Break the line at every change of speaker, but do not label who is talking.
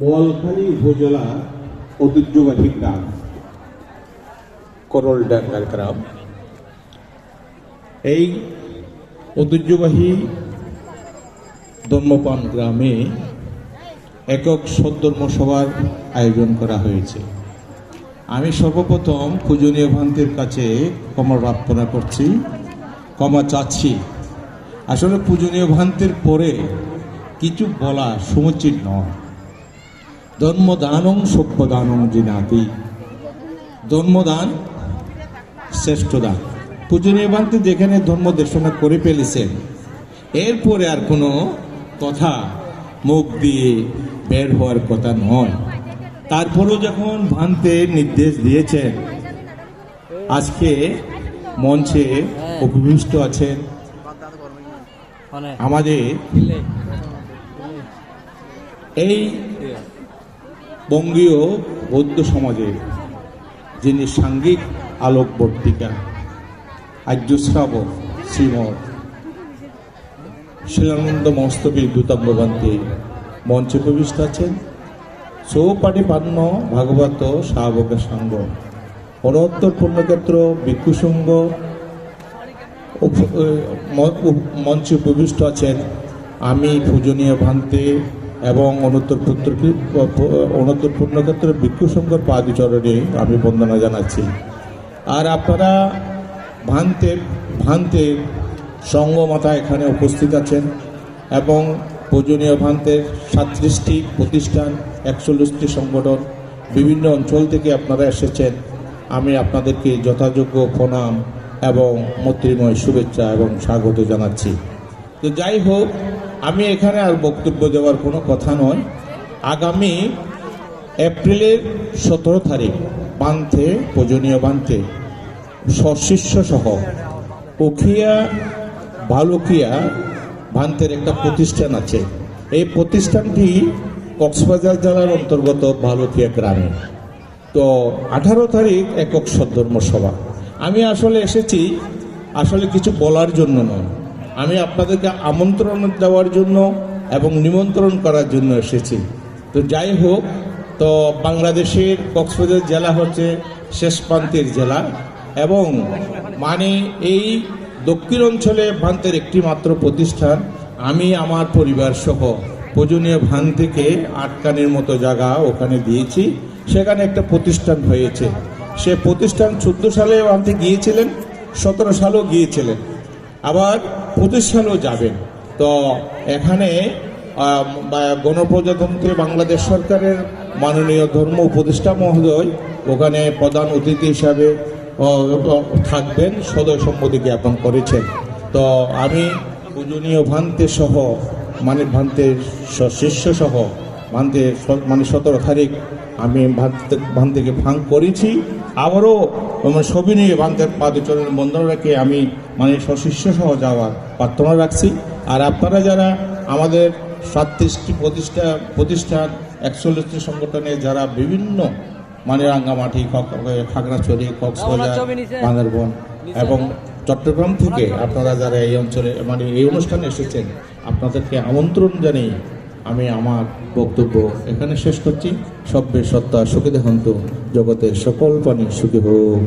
বোয়ালখালী উপজেলা ঐতিহ্যবাহী গ্রাম। করলডাঙ্গার গ্রাম। এই ঐতিহ্যবাহী ধর্মপান গ্রামে একক সদ্ধর্ম সভার আয়োজন করা হয়েছে। আমি সর্বপ্রথম পূজনীয় ভান্তের কাছে ক্ষমা প্রার্থনা করছি, ক্ষমা চাচ্ছি। আসলে পূজনীয় ভান্তের পরে কিছু বলা সমুচিত নয়। ধর্মদানং সভ্যদানং জিনাতি ধর্মদান শ্রেষ্ঠ দান পূজনীয় ভান্তে যেখানে ধর্ম দেশনা করে ফেলেছেন এরপরে আর কোনো কথা মুখ দিয়ে বের হওয়ার কথা নয়। তারপরেও যখন ভান্তে নির্দেশ দিয়েছেন আজকে মঞ্চে উপবিষ্ট আছেন আমাদের এই বঙ্গীয় বৌদ্ধ সমাজের যিনি সাঙ্গিক আলোকবর্তিকা আর্যশ্রাবক শ্রীমৎ শিলানন্দ মস্তবীর দূতাঙ্গবান্তে মঞ্চে প্রবিষ্ট আছেন সৌপাটি পান্ন ভাগবত শাবক সাঙ্গ, অনত্তর পূর্ণক্ষেত্র ভিক্ষু সঙ্গ উপ- ম- উপ- মঞ্চে প্রবিষ্ট আছেন আমি পূজনীয় ভান্তে এবং অনত্তর পুত্র অনত্তর পূর্ণক্ষেত্র ভিক্ষু সংঘর পাদচরণে, আমি বন্দনা জানাচ্ছি। আর আপনারা ভান্তের ভান্তের সঙ্গমাতা এখানে উপস্থিত আছেন এবং পূজনীয় ভান্তের সাতত্রিশটি প্রতিষ্ঠান, একচল্লিশটি সংগঠন, বিভিন্ন অঞ্চল থেকে আপনারা এসেছেন। আমি আপনাদেরকে যথাযোগ্য প্রণাম এবং মৈত্রীময় শুভেচ্ছা এবং স্বাগত জানাচ্ছি। তো যাই হোক আমি এখানে আর বক্তব্য দেওয়ার কোনো কথা নয়। আগামী এপ্রিলের সতেরো তারিখ, বান্থে, পূজনীয় সশিষ্য সহ উখিয়া, ভালুকিয়া ভান্তের একটা প্রতিষ্ঠান আছে। এই প্রতিষ্ঠানটি কক্সবাজার জেলার অন্তর্গত ভালুকিয়া গ্রামে। তো আঠারো তারিখ একক সদ্ধর্ম সভা আমি আসলে এসেছি আসলে কিছু বলার জন্য নয়। আমি আপনাদেরকে আমন্ত্রণ দেওয়ার জন্য এবং নিমন্ত্রণ করার জন্য এসেছি। তো যাই হোক, তো বাংলাদেশের কক্সবাজার জেলা হচ্ছে শেষ প্রান্তের জেলা এবং মানে এই দক্ষিণ অঞ্চলে ভান্তের একটি মাত্র প্রতিষ্ঠান, আমি, আমার পরিবার সহ পূজনীয় ভান থেকে আটকানের মতো জায়গা ওখানে দিয়েছি। সেখানে একটা প্রতিষ্ঠান হয়েছে। সে প্রতিষ্ঠান চোদ্দ সালে আনতে গিয়েছিলেন, সতেরো সালেও গিয়েছিলেন। আবার সালেও যাবেন। তো এখানে গণপ্রজাতন্ত্রী বাংলাদেশ সরকারের মাননীয় ধর্ম উপদেষ্টা মহোদয় ওখানে প্রধান অতিথি হিসাবে থাকবেন, সদয় সম্মতি জ্ঞাপন করেছেন। তো আমি পূজনীয় ভান্তে সহ মানে ভান্তের শিষ্য সহ ভান্তে স- মানে সতেরো তারিখ আমি ভান থেকে ফাং করেছি। আবারও আমার ছবি নিয়ে ভান্তের পাদচরণের বন্ধন রেখে আমি মানে সশিষ্য সহ যাওয়ার প্রার্থনা রাখছি। আর আপনারা যারা আমাদের সাতত্রিশটি প্রতিষ্ঠা প্রতিষ্ঠান একচল্লিশটি সংগঠনে যারা বিভিন্ন মানে রাঙ্গামাটি খাগড়াছড়ি কক্সবাজার। বান্দরবন এবং চট্টগ্রাম থেকে আপনারা যারা এই অঞ্চলে মানে এই অনুষ্ঠানে এসেছেন আপনাদেরকে আমন্ত্রণ জানিয়ে আমি আমার বক্তব্য এখানে শেষ করছি। সব্যের সত্তা সুখী দেখন্ত জগতের সকল প্রাণী সুখী হোক।